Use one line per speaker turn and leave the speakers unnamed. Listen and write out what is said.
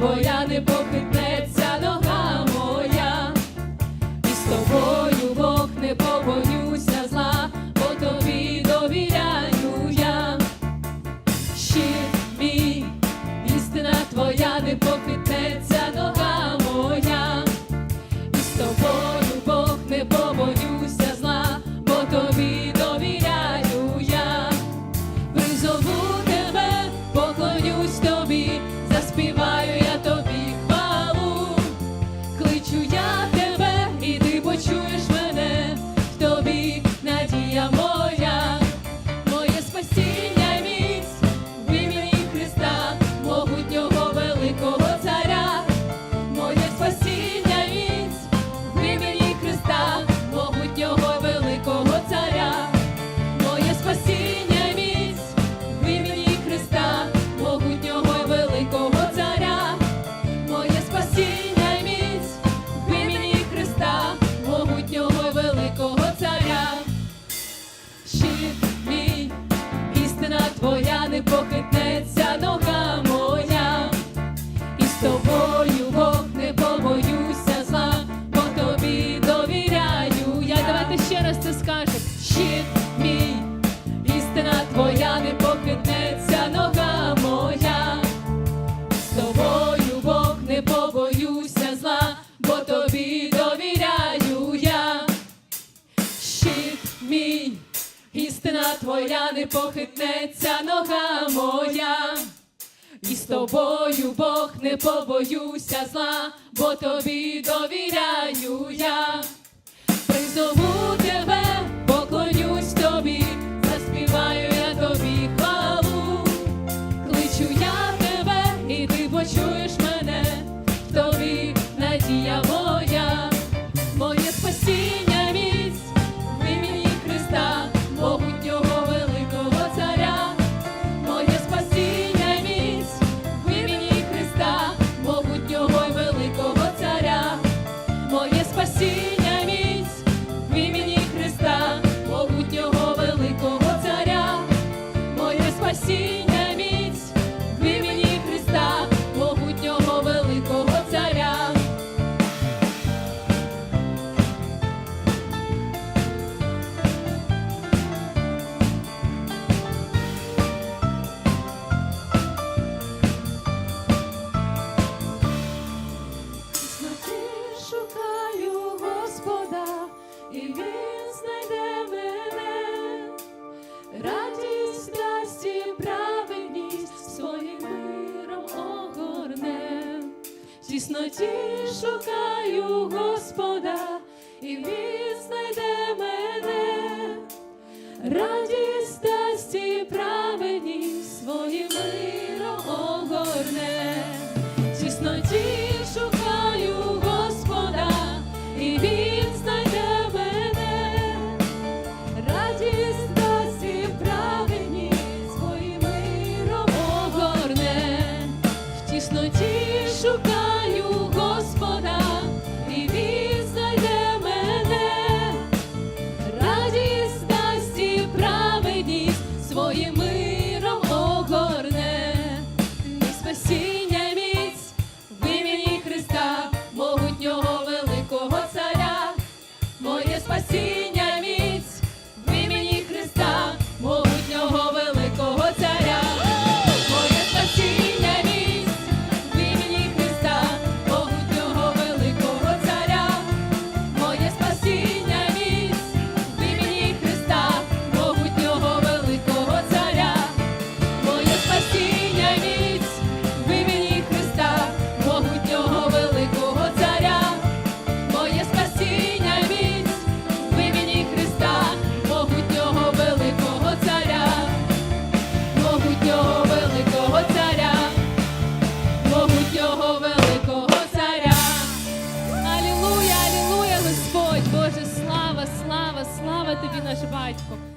бо я не покидаю. моя не похитнеться нога моя, і з тобою Бог не побоюся зла, бо тобі довіряю. Я давайте ще раз це скажемо. Щит мій, істина твоя не похитнеться нога моя, з тобою. істина твоя не похитнеться нога моя, і з тобою Бог не побоюся зла, бо тобі довіряю я, призову тебе, поклонюсь тобі, заспіваю я тобі хвалу, кличу я тебе, і ти почуєш. тісноті шукаю Господа, і він знайде мене. nosso bairro.